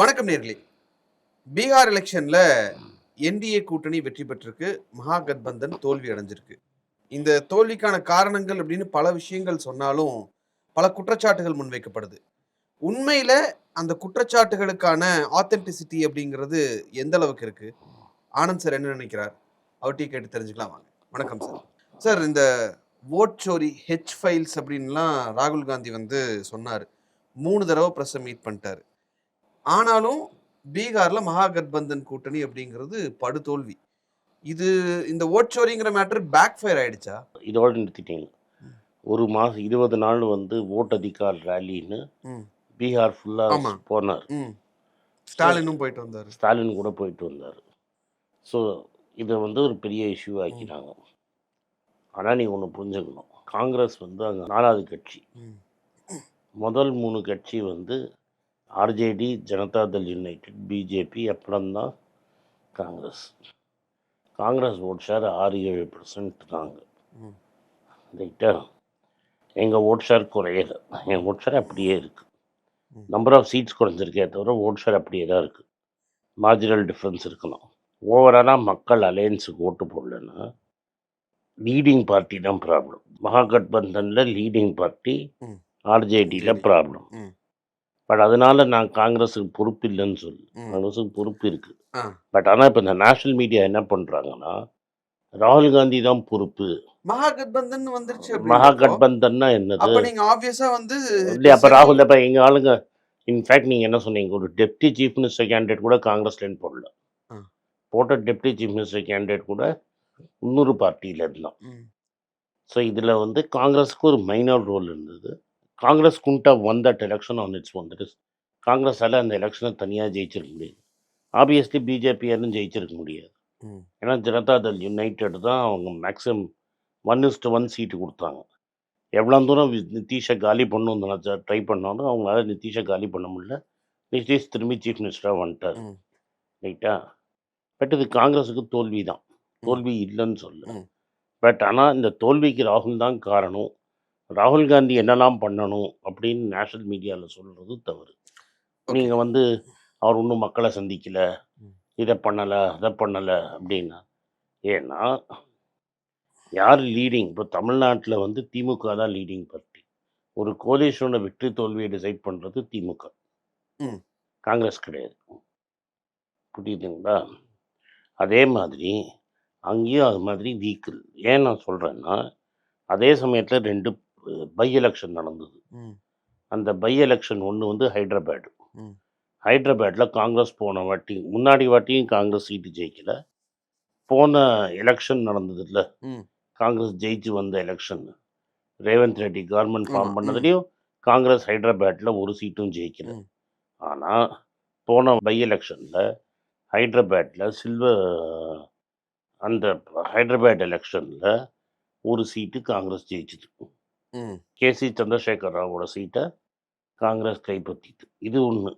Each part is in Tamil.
வணக்கம் நேர்களே. பீகார் எலெக்ஷனில் என்டிஏ கூட்டணி வெற்றி பெற்றிருக்கு. மகாகத்பந்தன் தோல்வி அடைஞ்சிருக்கு. இந்த தோல்விக்கான காரணங்கள் அப்படின்னு பல விஷயங்கள் சொன்னாலும் பல குற்றச்சாட்டுகள் முன்வைக்கப்படுது. உண்மையில் அந்த குற்றச்சாட்டுகளுக்கான ஆத்தென்டிசிட்டி அப்படிங்கிறது எந்த அளவுக்கு இருக்குது ஆனந்த் சார் என்ன நினைக்கிறார்? அவர்கிட்ட கேட்டு தெரிஞ்சுக்கலாம் வாங்க. வணக்கம் சார். சார் இந்த ஓட் சோரி ஹெச் ஃபைல்ஸ் அப்படின்லாம் ராகுல் காந்தி வந்து சொன்னார். மூணு தடவை ப்ரெஸ்ஸை மீட் பண்ணிட்டாரு. ஆனாலும் பீகார்ல மகாகட்பந்தன் கூட்டணி அப்படிங்கிறது படுதோல்வி. இது இந்த ஓட்சோரிங்கிற மேட்டர் பேக் ஃபயர் ஆயிடுச்சா? இதோடு நிறுத்திட்டீங்க. ஒரு மாதம் இருபது நாள் வந்து ஓட் அதிகார் ரேலின்னு. பீகார் ஃபுல்லாக. போனார். ஸ்டாலினும் போயிட்டு வந்தாரு. ஸ்டாலின் கூட போயிட்டு வந்தார். ஸோ இதை வந்து ஒரு பெரிய இஷ்யூ ஆக்கினாங்க. ஆனால் நீ ஒன்று புரிஞ்சுக்கணும். காங்கிரஸ் வந்து அங்கே நாலாவது கட்சி. முதல் மூணு கட்சி வந்து ஆர்ஜேடி ஜனதாதள் யுனைடெட் பிஜேபி அப்புறம்தான் காங்கிரஸ். காங்கிரஸ் ஓட் ஷேர் ஆறு ஏழு பர்சன்ட் தாங்க. ம். ரைட்டா? எங்கள் ஓட் ஷேர் குறையல. என் ஓட் ஷேர் அப்படியே இருக்குது. நம்பர் ஆஃப் சீட்ஸ் குறைஞ்சிருக்கே தவிர ஓட் ஷேர் அப்படியே தான் இருக்குது மார்ஜினல் டிஃப்ரென்ஸ் இருக்கலாம் ஓவராலாக மக்கள் அலையன்ஸுக்கு ஓட்டு போடலன்னா லீடிங் பார்ட்டி தான் ப்ராப்ளம். மகாகட்பந்தனில் லீடிங் பார்ட்டி. ஆர்ஜேடியில் ப்ராப்ளம். பட் அதனால நான் காங்கிரஸுக்கு பொறுப்பு இல்லைன்னு சொல்லு. காங்கிரஸுக்கு பொறுப்பு இருக்குது ஆ. பட் ஆனால் இப்போ இந்த நேஷனல் மீடியா என்ன பண்ணுறாங்கன்னா ராகுல் காந்தி தான் பொறுப்பு. மகாகட்பந்தன் வந்துருச்சு மகாகட்பந்தன்னா என்னது? நீங்க ஆப்வியஸா வந்து இல்லையா? அப்போ ராகுல் அப்போ எங்கள் ஆளுங்க இன்ஃபேக்ட் நீங்கள் என்ன சொன்னீங்க? ஒரு டெப்டி சீஃப் மினிஸ்டர் கேண்டிடேட் கூட காங்கிரஸ்லேருந்து போடல. போட்ட டெப்டி சீஃப் மினிஸ்டர் கேண்டிடேட் கூட இன்னொரு பார்ட்டியில் இருந்தான். ஸோ இதில் வந்து காங்கிரஸுக்கு ஒரு மைனர் ரோல் இருந்தது. காங்கிரஸ் குண்டா won that election on its own that is காங்கிரஸால் அந்த எலெக்ஷனை தனியாக ஜெயிச்சிருக்க முடியாது. ஆப்வியஸ்லி பிஜேபி யாரும் ஜெயிச்சிருக்க முடியாது. ஏன்னா ஜனதாதள் யுனைடெட் தான் அவங்க மேக்ஸிமம் ஒன் இஸ்ட் ஒன் சீட்டு கொடுத்தாங்க. எவ்வளோ தூரம் நிதிஷை காலி பண்ணணும் நினச்சா ட்ரை பண்ணாலும் அவங்களால நிதிஷை காலி பண்ண முடியல. நிதிஷ் திரும்பி சீஃப் மினிஸ்டராக வந்துட்டார். ரைட்டா பட் இது காங்கிரஸுக்கு தோல்வி தான் தோல்வி இல்லைன்னு சொல்ல. பட் ஆனால் இந்த தோல்விக்கு ராகுல் தான் காரணம். ராகுல் காந்தி என்னெல்லாம் பண்ணணும் அப்படின்னு நேஷனல் மீடியாவில் சொல்கிறது தவறு. நீங்கள் வந்து அவர் இன்னும் மக்களை சந்திக்கலை. இதை பண்ணலை அதை பண்ணலை அப்படின்னா ஏன்னா யார் லீடிங் இப்போ தமிழ்நாட்டில் வந்து திமுக தான் லீடிங் பார்ட்டி ஒரு கோலேஷனோட வெற்றி தோல்வியை டிசைட் பண்ணுறது திமுக. காங்கிரஸ் கிடையாது. புரியுதுங்களா? அதே மாதிரி அங்கேயும் அது மாதிரி வீக்கிள் ஏன் நான் சொல்கிறேன்னா அதே சமயத்தில் ரெண்டு பை எலெக்ஷன் நடந்தது. அந்த பை எலெக்ஷன் ஒன்று வந்து ஹைதராபாத் ம். ஹைதராபாத்தில் காங்கிரஸ் போன வாட்டி முன்னாடி வாட்டியும் காங்கிரஸ் சீட்டு ஜெயிக்கல போன எலெக்ஷன் நடந்ததுல்ல ம். காங்கிரஸ் ஜெயிச்சு வந்த election Revanth Reddy government form. பண்ணதுலேயும் Congress ஹைதராபாத்தில் ஒரு சீட்டும் ஜெயிக்கல. ஆனால் போன பை எலெக்ஷனில் ஹைதராபாத்தில் சில்வர் அந்த ஹைதராபாத் எலெக்ஷனில் ஒரு சீட்டு காங்கிரஸ் ஜெயிச்சுது ம். கேசி சந்திரசேகர் ராவோட சீட்டை காங்கிரஸ் கைப்பற்றிது இது ஒன்று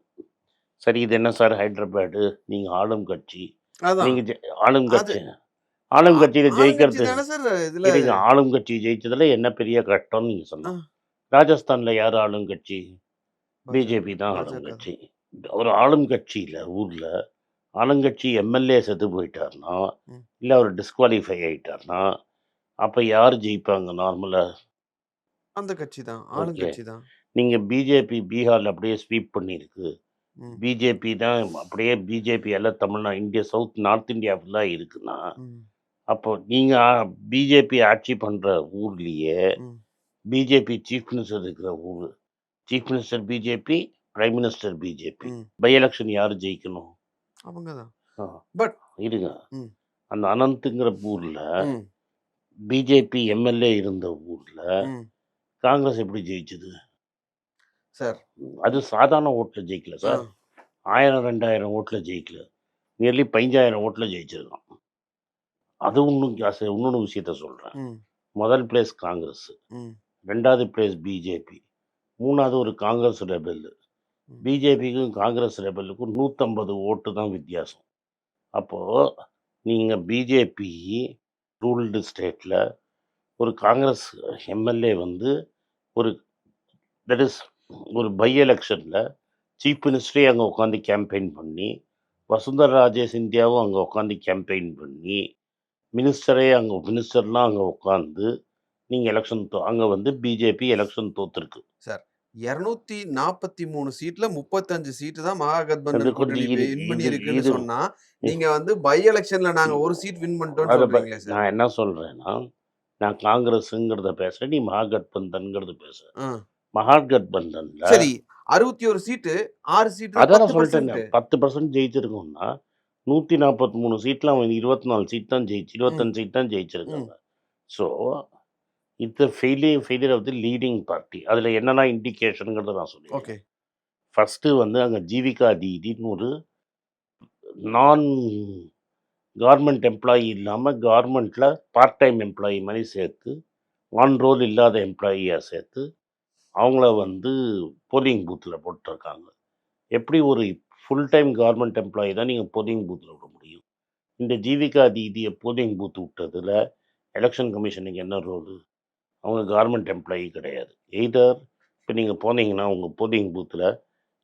சரி இது என்ன சார்? ஹைதராபாடு நீங்கள் ஆளும் கட்சி. நீங்கள் ஆளும் கட்சி. ஆளும் கட்சியில் ஜெயிக்கிறது ஆளும் கட்சி ஜெயிச்சதுல என்ன பெரிய கஷ்டம்னு நீங்கள் சொன்னீங்க ராஜஸ்தானில் யார் ஆளும் கட்சி? பிஜேபி தான் ஆளும். கட்சி. அவர் ஆளும் கட்சியில் ஊரில் ஆளுங்கட்சி எம்எல்ஏ செத்து போயிட்டார்னா. இல்லை அவர் டிஸ்குவாலிஃபை ஆயிட்டார்னா அப்போ யார் ஜெயிப்பாங்க? நார்மலாக அந்த கட்சி தான் ஆளுங்கட்சி தான் நீங்கள் பிஜேபி பீகாரில் அப்படியே ஸ்வீப் பண்ணியிருக்கு ம். பிஜேபி தான் அப்படியே பிஜேபி எல்லாம் Tamil Nadu India south north India ஃபுல்லாக இருக்குன்னா. அப்போ நீங்கள் பிஜேபி ஆட்சி பண்ணுற ஊர்லேயே. பிஜேபி சீஃப் மினிஸ்டர் இருக்கிற ஊர் chief minister BJP prime minister BJP. By election யார் ஜெயிக்கணும் அவங்க தான். But- இருங்க. அந்த அனந்துங்கிற ஊரில். பிஜேபி எம்எல்ஏ இருந்த ஊரில். காங்கிரஸ் எப்படி ஜெயிச்சது? சார். அது சாதாரண ஓட்டில் ஜெயிக்கல. சார். ஆயிரம் ரெண்டாயிரம் ஓட்டில் ஜெயிக்கல. நியர்லி பதினஞ்சாயிரம் ஓட்டில் ஜெயிச்சிருக்கான். அது இன்னும் இன்னொன்று விஷயத்த சொல்கிறேன். முதல் பிளேஸ் காங்கிரஸ். ரெண்டாவது பிளேஸ் பிஜேபி மூணாவது ஒரு காங்கிரஸ் ரெபல் ம். பிஜேபிக்கும் காங்கிரஸ் ரெபலுக்கும் நூற்றம்பது ஓட்டு தான் வித்தியாசம். அப்போது நீங்கள் பிஜேபி ரூல்டு ஸ்டேட்டில் ஒரு காங்கிரஸ் எம்எல்ஏ வந்து ஒரு தட் இஸ் ஒரு பை எலெக்ஷனில் சீஃப் மினிஸ்டரே அங்கே உட்காந்து கேம்பெயின் பண்ணி வசுந்தரா ராஜே சிந்தியாவும் அங்கே உட்காந்து கேம்பெயின் பண்ணி மினிஸ்டரே அங்கே மினிஸ்டர்லாம் அங்கே உட்காந்து நீங்கள் எலெக்ஷன் தோ அங்கே வந்து பிஜேபி எலெக்ஷன் தோத்துருக்கு. இருநூத்தி நாற்பத்தி மூணு சீட்ல முப்பத்தஞ்சு சீட்டு தான் மகாகத்பந்தன் கூட்டணி வின் இது- பண்ணி இருக்குன்னு இது- சொன்னா நீங்க வந்து பை எலெக்ஷன்ல நாங்க ஒரு சீட் வின் பண்ணிட்டோம்னு அதை ப- சொல்றீங்களே சார் நான் என்ன சொல்கிறேன்னா நான் காங்கிரஸுங்கிறத பேசுகிறேன் நீ மகாகட்பந்தன்கிறது பேசுற ஆ. மகாகட்பந்தன்ல சரி அறுபத்தி ஒரு சீட்டு ஆறு சீட்டு அதான் சொல்லிட்டேன். பத்து பர்சன்ட் ஜெயிச்சிருக்கோம்னா நூற்றி நாற்பத்தி மூணு சீட்டில் அவன் இருபத்தி நாலு சீட் தான் ஜெயிச்சு இருபத்தஞ்சு சீட் தான் ஜெயிச்சிருக்காங்க. So it's failure failure of the leading party அதில் என்னென்ன இண்டிகேஷனுங்கிறத நான் சொல்லுவேன் ஓகே. ஃபஸ்ட்டு வந்து அங்கே ஜீவிகா தீதின்னு ஒரு நான் கவர்மெண்ட் எம்ப்ளாயி இல்லாமல் கவர்மெண்ட்டில் பார்ட் டைம் எம்ப்ளாயி மாதிரி சேர்த்து ஆன் ரோல் இல்லாத எம்ப்ளாயியாக சேர்த்து அவங்கள வந்து போலிங் பூத்தில் போட்டிருக்காங்க. எப்படி ஒரு ஃபுல் டைம் கவர்மெண்ட் எம்ப்ளாயி தான் நீங்கள் போலிங் பூத்தில் விட முடியும்? இந்த ஜீவிகா தீதியை போலிங் பூத் விட்டதில் எலெக்ஷன் கமிஷனுக்கு என்ன ரோலு அவங்க கவர்மெண்ட் எம்ப்ளாயி கிடையாது. எய்தர் இப்போ நீங்கள் போனீங்கன்னா உங்கள் போலிங் பூத்தில்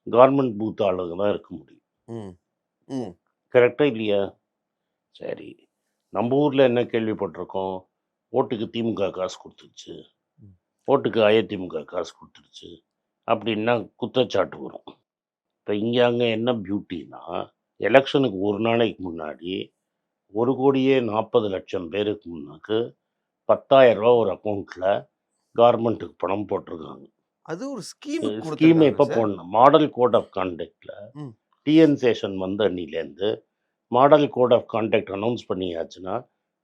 கவர்மெண்ட் பூத் ஆளுங்க தான் இருக்க முடியும். கரெக்டாக இல்லையா? சரி. நம்ம ஊரில் என்ன கேள்விப்பட்டிருக்கோம்? ஓட்டுக்கு திமுக காசு கொடுத்துருச்சு. ஓட்டுக்கு அதிமுக காசு கொடுத்துருச்சு. அப்படின்னா குற்றச்சாட்டு வரும். இப்போ இங்கே அங்கே என்ன பியூட்டினா எலெக்ஷனுக்கு ஒரு நாளைக்கு முன்னாடி ஒரு கோடியே நாற்பது லட்சம் பேருக்கு முன்னாக்கு பத்தாயிரம் ரூபா ஒரு அக்கௌண்ட்டில் கவர்மெண்ட்டுக்கு பணம் போட்டிருக்காங்க. அது ஒரு ஸ்கீம் ஸ்கீம் எப்போ போடணும். மாடல் கோட் ஆஃப் கான்டக்டில் ம். டிஎன் சேஷன் வந்த அன்னிலேருந்து model code of contact announce பண்ணியாச்சுன்னா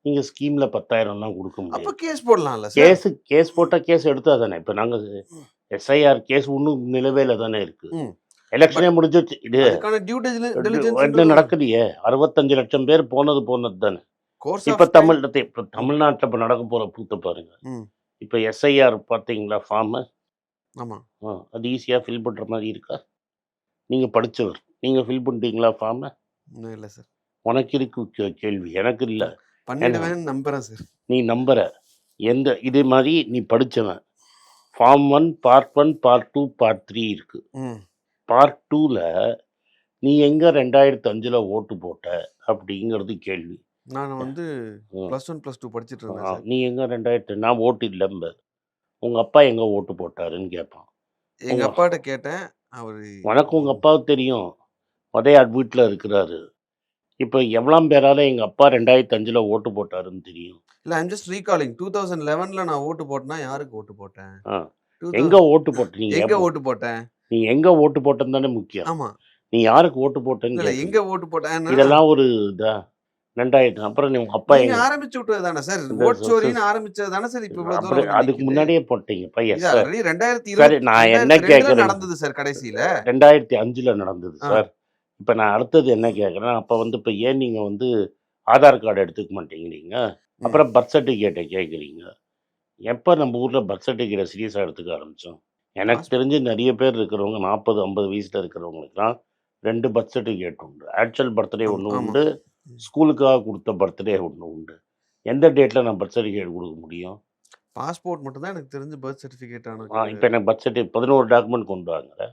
நீங்கள் ஸ்கீமில் பத்தாயிரம்லாம் கொடுக்க அப்ப முடியாது கேஸ் போடலாம்ல கேஸு கேஸ் போட்டால் கேஸ் எடுத்தா தானே? இப்போ நாங்கள் எஸ்ஐஆர் கேஸ் இன்னும் நிலவேல தானே இருக்கு. எலெக்ஷனே முடிஞ்சிச்சு இது நடக்கலையே அறுபத்தஞ்சு லட்சம் பேர் போனது போனது தானே. இப்போ தமிழ் இப்போ தமிழ்நாட்டில் இப்போ நடக்க போகிற பூத்த பாருங்க. இப்போ எஸ்ஐஆர் பார்த்தீங்களா ஃபார்மு ஆமா. ஆ அது ஈஸியாக ஃபில் பண்ணுற மாதிரி இருக்கா? நீங்கள் படித்தவர் நீங்கள் ஃபில் பண்ணிட்டீங்களா ஃபார்மை இல்ல சார். உனக்கு இருக்கு கேள்வி. எனக்கு இல்லை. பண்ணிடுவேன்னு நம்புறேன் சார் நீ நம்புற. எந்த இது மாதிரி நீ படிச்சவன். Form one part one part two part three இருக்கு. பார்ட் டூவில் நீ எங்கே ரெண்டாயிரத்து அஞ்சில் ஓட்டு போட்ட அப்படிங்கிறது கேள்வி. நான் வந்து. பிளஸ் ஒன் பிளஸ் டூ படிச்சிட்டு இருந்தேன் நீ எங்கே ரெண்டாயிரத்து நான் ஓட்டு இல்லைம்ப. உங்கள் அப்பா எங்கே ஓட்டு போட்டாருன்னு கேட்பான் எங்க உங்க- அப்பாட்ட கேட்டேன் அவரு உனக்கு உங்கள் அப்பாவுக்கு தெரியும். உதயாட் வீட்டில் இருக்கிறாரு. இப்போ எவ்வளோ பேரால எங்கள் அப்பா ரெண்டாயிரத்து அஞ்சில் ஓட்டு போட்டாருன்னு தெரியும். இல்ல I'm just recalling two thousand லெவன்ல நான் ஓட்டு போட்டேன்னா யாருக்கு ஓட்டு போட்டேன்? ஆ. 2000 எங்கே ஓட்டு போட்ட நீ எங்க ஓட்டு போட்டேன்? நீ எங்கே ஓட்டு போட்டேன்னு தானே முக்கியம். ஆமா. நீ யாருக்கு ஓட்டு போட்டேன்னு. எங்க ஓட்டு போட்டேன்? இதெல்லாம் ஒரு இதா? ரெண்டாயிரத்து அப்புறம் உங்க அப்பா எங்க? ஆரம்பிச்சு விட்டது தானே சார்? ஓட் சோரின்னு ஆரம்பிச்சது தானே சார் இப்ப அதுக்கு. முன்னாடியே சார். already ரெண்டாயிரத்தி நான் என்ன கேட்கறேன் நடந்தது சார் கடைசியில. ரெண்டாயிரத்தி அஞ்சுல நடந்தது. சார். இப்போ நான் அடுத்தது என்ன கேட்குறேன் அப்போ வந்து இப்போ ஏன் நீங்க வந்து ஆதார் கார்டு எடுத்துக்க மாட்டேங்கிறீங்க? அப்புறம் பர்த் சர்டிஃபிகேட்டை கேட்குறீங்க. எப்போ நம்ம ஊரில் பர்த் சர்டிஃபிகேட்டை சீரியஸாக எடுத்துக்க ஆரம்பித்தோம் எனக்கு தெரிஞ்சு நிறைய பேர் இருக்கிறவங்க நாற்பது ஐம்பது வயசில் இருக்கிறவங்களுக்குலாம் ரெண்டு பர்த் சர்டிஃபிகேட் உண்டு. ஆக்சுவல் பர்த்டே ஒன்று. உண்டு. ஸ்கூலுக்காக கொடுத்த பர்த்டே ஒன்று உண்டு. எந்த டேட்டில் நான் பர்த் சர்டிஃபிகேட் கொடுக்க முடியும்? பாஸ்போர்ட் மட்டும் தான் எனக்கு தெரிஞ்சு பர்த் சர்டிபிகேட் ஆ ஆனது இப்போ எனக்கு பர்த் சர்டிஃபிகேட் பதினோரு டாக்குமெண்ட் கொண்டு வாங்குற.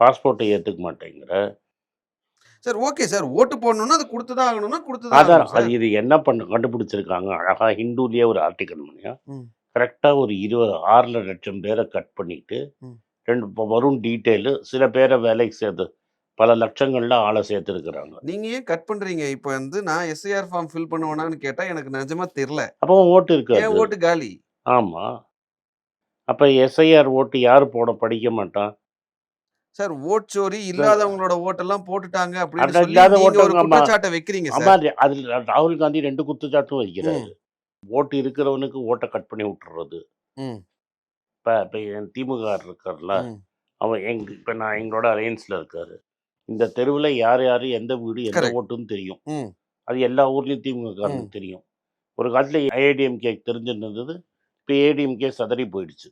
பாஸ்போர்ட்டை ஏற்றுக்க மாட்டேங்கிற. சார் ஓகே சார் ஓட்டு போடணும்னா அது கொடுத்துதான் ஆகணும்னா கொடுத்துதான் ஆதார் ஆகணும் அது இது என்ன பண்ண கண்டுபிடிச்சிருக்காங்க? அழகா ஹிந்துலேயே ஒரு ஆர்டிக்கல் பண்ணியா. கரெக்டாக ஒரு இருபது ஆறு லட்சம் பேரை கட் பண்ணிட்டு. ரெண்டு வரும் டீட்டெயிலு சில பேரை வேலைக்கு சேர்த்து பல லட்சங்கள்ல ஆளை சேர்த்துருக்குறாங்க. நீங்க ஏன் கட் பண்றீங்க? இப்போ வந்து நான் எஸ்ஐஆர் ஃபார்ம் ஃபில் பண்ணுவேனான்னு கேட்டா எனக்கு நிஜமா தெரியல. அப்போ ஓட்டு ஏன் இருக்காது ஓட்டு காலி? ஆமா. அப்போ எஸ்ஐஆர் ஓட்டு யார் போட படிக்க மாட்டான்? சார் ஓட் சோரி இல்லாதவங்களோட ஓட்டெல்லாம் போட்டுட்டாங்க அப்படின்னு சொல்லி ஒரு. குற்றச்சாட்டை வைக்கிறீங்க சார். அதில் ராகுல் காந்தி ரெண்டு குத்துச்சாட்டும் வைக்கிறாரு. ஓட்டு இருக்கிறவனுக்கு ஓட்டை கட் பண்ணி விட்டுறது. இப்போ இப்போ என் திமுக இருக்கார்ல அவன் எங் இப்போ நான் எங்களோட அலையன்ஸில் இருக்காரு. இந்த தெருவில் யார் யார் எந்த வீடு எந்த. ஓட்டுன்னு தெரியும். அது எல்லா ஊர்லேயும் திமுககாரனுக்கு தெரியும். ஒரு காலத்தில் ஏடிஎம்கே தெரிஞ்சிருந்தது இப்போ ஏடிஎம்கே சதறி போயிடுச்சு.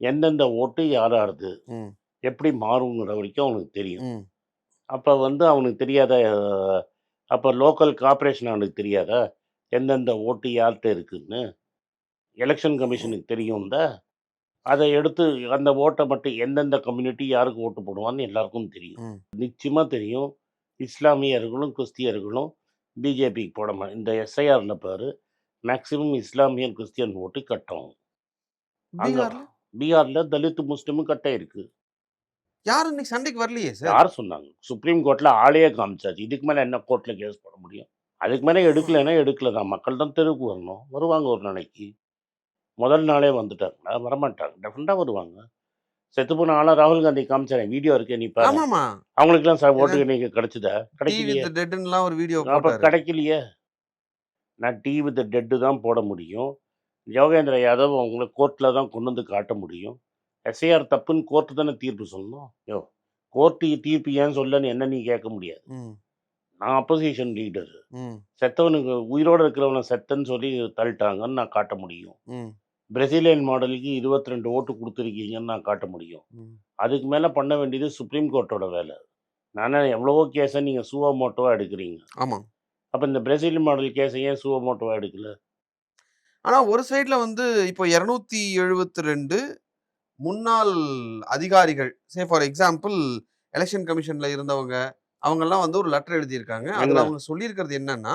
எந்தெந்த ஓட்டு யார் யாருது ம், எப்படி மாறுங்கிற வரைக்கும் அவனுக்கு தெரியும். அப்போ வந்து அவனுக்கு தெரியாத அப்போ லோக்கல் கார்ப்பரேஷன் அவனுக்கு தெரியாத எந்தெந்த ஓட்டு யார்கிட்ட இருக்குன்னு எலெக்ஷன் கமிஷனுக்கு தெரியும்ல. அதை எடுத்து அந்த ஓட்டை மட்டும் எந்தெந்த கம்யூனிட்டி யாருக்கு ஓட்டு போடுவான்னு எல்லாருக்கும் தெரியும். நிச்சயமாக தெரியும். இஸ்லாமியர்களும் கிறிஸ்தியர்களும் பிஜேபிக்கு போட மா இந்த எஸ்ஐஆரில் பாரு மேக்சிமம் இஸ்லாமியர் கிறிஸ்டியன் ஓட்டு கட்டும் பீகார்ல? தலித் முஸ்லீமும் கட்ட இருக்கு. யாரும் இன்னைக்கு சண்டைக்கு வரலையே சார் யார் சொன்னாங்க? சுப்ரீம் கோர்ட்டில் ஆளையே காமிச்சாச்சு. இதுக்கு மேலே என்ன கோர்ட்டில் கேஸ் போட முடியும்? அதுக்கு மேலே எடுக்கலைன்னா எடுக்கல தான் மக்கள் தான் தெருவுக்கு வரணும். வருவாங்க ஒரு நாளைக்கு. முதல் நாளே வந்துட்டாங்களா? வரமாட்டாங்க. டெஃபினட்டாக வருவாங்க. செத்து போன ஆளா ராகுல் காந்தி காமிச்சாரேன் வீடியோ இருக்கே நீ பாரு. ஆமாமா. அவங்களுக்குலாம் சார் ஓட்டு நீங்க கிடைச்சதா? கிடைக்கலையே. டெட்லாம் ஒரு வீடியோ அப்போ கிடைக்கலையே. நான் டீ வித் டெட்டு தான் போட முடியும். யோகேந்திர யாதவ் அவங்கள கோர்ட்டில் தான் கொண்டு வந்து காட்ட முடியும். எஸ்ஐஆர் தப்புன்னு கோர்ட்டு தானே தீர்ப்பு சொல்லணும்? யோ கோர்ட்டு தீர்ப்பு ஏன் சொல்லன்னு என்ன நீ கேட்க முடியாது. நான் அப்போசிஷன் லீடர் செத்தவனுக்கு உயிரோடு இருக்கிறவனை செத்தன்னு சொல்லி தள்ளிட்டாங்கன்னு நான் காட்ட முடியும். பிரசிலியன் மாடலுக்கு இருபத்தி ரெண்டு ஓட்டு கொடுத்துருக்கீங்கன்னு நான் காட்ட முடியும். அதுக்கு மேலே பண்ண வேண்டியது சுப்ரீம் கோர்ட்டோட வேலை. நானே எவ்வளவோ கேஸை நீங்கள் சுவா மோட்டோவாக எடுக்கிறீங்க. ஆமா. அப்போ இந்த பிரசிலியன் மாடல் கேஸை ஏன் சுவா மோட்டோவாக எடுக்கல? ஆனா ஒரு சைடுல வந்து இப்போ இருநூத்தி எழுபத்தி ரெண்டு முன்னாள் அதிகாரிகள் சே ஃபார் எக்ஸாம்பிள் எலெக்ஷன் கமிஷன்ல இருந்தவங்க அவங்கெல்லாம் வந்து ஒரு லெட்டர் எழுதியிருக்காங்க. அதுல? அவங்க சொல்லியிருக்கிறது என்னன்னா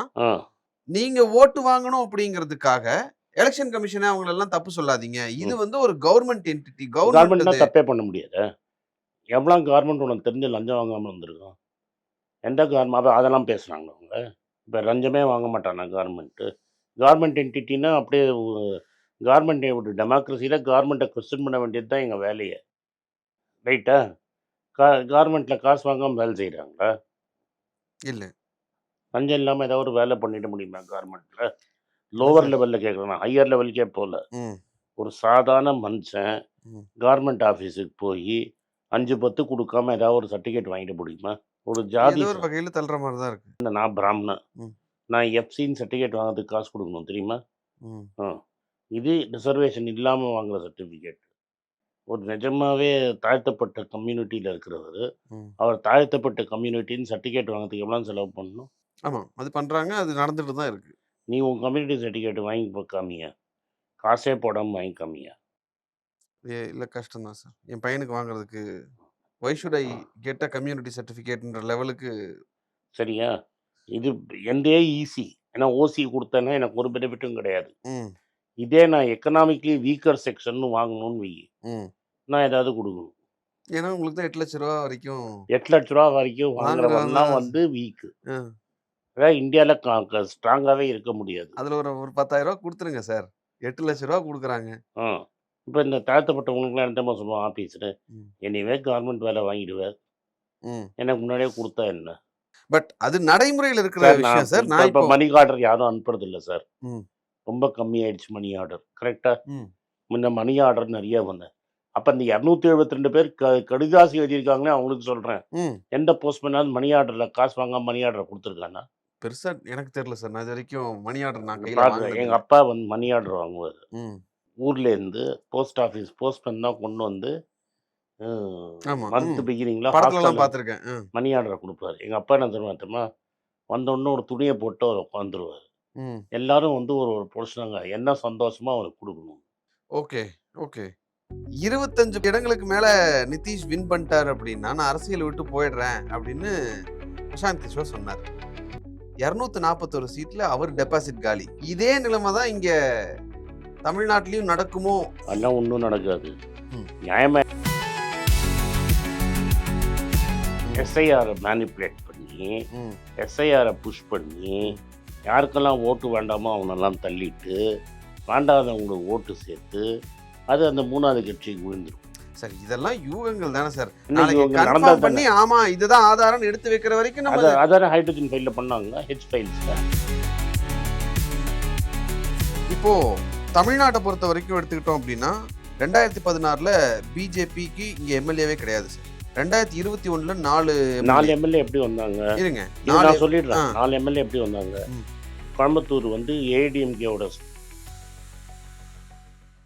நீங்க ஓட்டு வாங்கணும் அப்படிங்கிறதுக்காக எலெக்ஷன் கமிஷனை அவங்கள எல்லாம் தப்பு சொல்லாதீங்க. இது வந்து ஒரு கவர்மெண்ட் என்டிட்டி கவர்மெண்ட் தப்பே பண்ண முடியாது. எவ்வளோ கவர்மெண்ட் உனக்கு தெரிஞ்சு லஞ்சம் வாங்காமல் இருந்திருக்கும்? எந்த கவர்மெண்ட் அதெல்லாம் பேசுகிறாங்க அவங்க? இப்போ லஞ்சமே வாங்க மாட்டானா கவர்மெண்ட்டு கவர்மெண்ட் என்டிட்டினா அப்படியே கவர்மெண்ட் ஒரு டெமோக்ரஸியில் கவர்மெண்ட்டை கொஸ்டின் பண்ண வேண்டியது தான் எங்கள் வேலையை ரைட்டா கா கவர்மெண்ட்டில் காசு வாங்காமல் வேலை செய்கிறாங்களா இல்ல. லஞ்சம் இல்லாமல் ஏதாவது ஒரு வேலை பண்ணிட முடியுமா கவர்மெண்ட்டில் லோவர் லெவலில் கேட்குறேன் ஹையர் லெவலுக்கே போகல ஒரு சாதாரண மனுஷன். கவர்மெண்ட் ஆஃபீஸுக்கு போய் அஞ்சு பத்து கொடுக்காம ஏதாவது ஒரு சர்டிஃபிகேட் வாங்கிட முடியுமா? ஒரு ஜாதி ஒரு வகையில தள்ளுற மாதிரி தான் இருக்கு. நான் பிராமணன். நான் எஃப்சின்னு சர்டிஃபிகேட் வாங்குறதுக்கு காசு கொடுக்கணும் தெரியுமா? ஆ. இது ரிசர்வேஷன் இல்லாமல் வாங்குற சர்டிஃபிகேட் ஒரு நிஜமாவே தாழ்த்தப்பட்ட கம்யூனிட்டியில் இருக்கிறவர். அவர் தாழ்த்தப்பட்ட கம்யூனிட்டின்னு சர்டிஃபிகேட் வாங்குறதுக்கு எவ்வளோ செலவு பண்ணணும்? ஆமா. அது பண்றாங்க. அது நடந்துட்டு தான் இருக்கு. நீ உன் கம்யூனிட்டி சர்டிஃபிகேட் வாங்கி போ காமியா காசே போடாமல் வாங்கி காமியா ஏ இல்ல கஷ்டம் தான் சார் என் பையனுக்கு வாங்குறதுக்கு why should I get a community சர்டிஃபிகேட்ன்ற லெவலுக்கு சரியா? இது எந்தே ஈஸி ஏன்னா ஓசி கொடுத்தேன்னா எனக்கு ஒரு பெனிஃபிட்டும் கிடையாது. இதே நான் எக்கனாமிக்லி வீக்கர் செக்ஷன் வாங்கணும்னு வை நான் ஏதாவது கொடுக்கணும். ஏன்னா உங்களுக்கு தான் எட்டு லட்ச ரூபா வரைக்கும் எட்டு லட்ச ரூபா வரைக்கும் வாங்குறவன்லாம் வந்து வீக்கு அதாவது இந்தியாவில் ஸ்ட்ராங்காகவே இருக்க முடியாது. அதுல ஒரு ஒரு பத்தாயிரம் ரூபா கொடுத்துருங்க சார். எட்டு லட்ச ரூபா கொடுக்குறாங்க. ஆ. இப்போ இந்த தாழ்த்தப்பட்டவங்களுக்குலாம் என்னமா சொல்லுவான் ஆஃபீஸில் ம். என்னைவே கவர்மெண்ட் வேலை வாங்கிடுவேன் எனக்கு முன்னாடியே கொடுத்தா என்ன? பட் அது நடைமுறையில் இருக்கிற விஷயம் சார். நான் இப்போ மணி ஆர்டர் யாரும் அனுப்புறது இல்லை சார் ரொம்ப கம்மி ஆயிடுச்சு மணி ஆர்டர் கரெக்டாக முன்ன மணி ஆர்டர் நிறைய வந்தேன் அப்போ இந்த இரநூத்தி எழுபத்தி ரெண்டு பேர் க கடிதாசி எழுதியிருக்காங்களே அவங்களுக்கு சொல்கிறேன் எந்த போஸ்ட் பண்ணாலும் மணி ஆர்டரில் காசு வாங்காம மணி ஆர்டர் கொடுத்துருக்கானா? பெருசா எனக்கு தெரியல சார். நான் இது வரைக்கும் மணி ஆர்டர் நான் எங்கள் அப்பா வந்து மணி ஆர்டர் வாங்குவார். ஊர்லேருந்து போஸ்ட் ஆஃபீஸ் போஸ்ட்மேன் தான் கொண்டு வந்து மந்த் ம். பிகினிங்கில் படத்துல எல்லாம் ஹாஸ்டலில் பார்த்துருக்கேன். மணி ஆர்டரை கொடுப்பாரு. எங்கள் அப்பா என்ன தெரியுமா தெரியுமா? வந்தோடனே ஒரு துணியை போட்டு அவர் உட்காந்துருவார். எல்லாரும் வந்து ஒரு ஒரு போர்ஷனாங்க என்ன சந்தோஷமா அவருக்கு கொடுக்கணும். Okay okay. இருபத்தஞ்சு இடங்களுக்கு மேல நிதிஷ் வின் பண்ணிட்டார் அப்படின்னா நான் அரசியல் விட்டு போயிடுறேன் அப்படின்னு பிரசாந்த் கிஷோர் சொன்னார். இரநூத்தி நாற்பத்தொரு சீட்ல அவர் டெபாசிட் காலி. இதே நிலைமை தான் இங்க தமிழ்நாட்டிலயும் நடக்குமோ? அதெல்லாம் ஒன்றும் நடக்காது. நியாயமா எஸ்ஐஆரை மேனிப்புலேட் பண்ணி எஸ்ஐஆரை புஷ் பண்ணி யாருக்கெல்லாம் ஓட்டு வேண்டாமோ அவனெல்லாம் தள்ளிட்டு வேண்டாதவங்களுக்கு ஓட்டு சேர்த்து அது அந்த மூணாவது கட்சிக்கு விழுந்துடும் சரி இதெல்லாம் யூகங்கள் தானே சார். நாளைக்கு பண்ணி ஆமா இதுதான் ஆதாரம் எடுத்து வைக்கிற வரைக்கும் நம்ம அதான ஹைட்ரஜன் ஃபைலில் பண்ணாங்க ஹெச் ஃபைல்ஸில் இப்போ தமிழ்நாட்டை பொறுத்த வரைக்கும் எடுத்துக்கிட்டோம் அப்படின்னா ரெண்டாயிரத்தி பதினாறுல பிஜேபிக்கு இங்க எம்எல்ஏவே கிடையாது சார். ரெண்டாயிரத்தி இருபத்தி ஒண்ணுல நாலு நாலு. எம்எல்ஏ எப்படி வந்தாங்க இருங்க நான் சொல்லிடுறேன். நாலு எம்எல்ஏ எப்படி வந்தாங்க. கோயம்புத்தூர் வந்து ஏடிஎம்கேவோட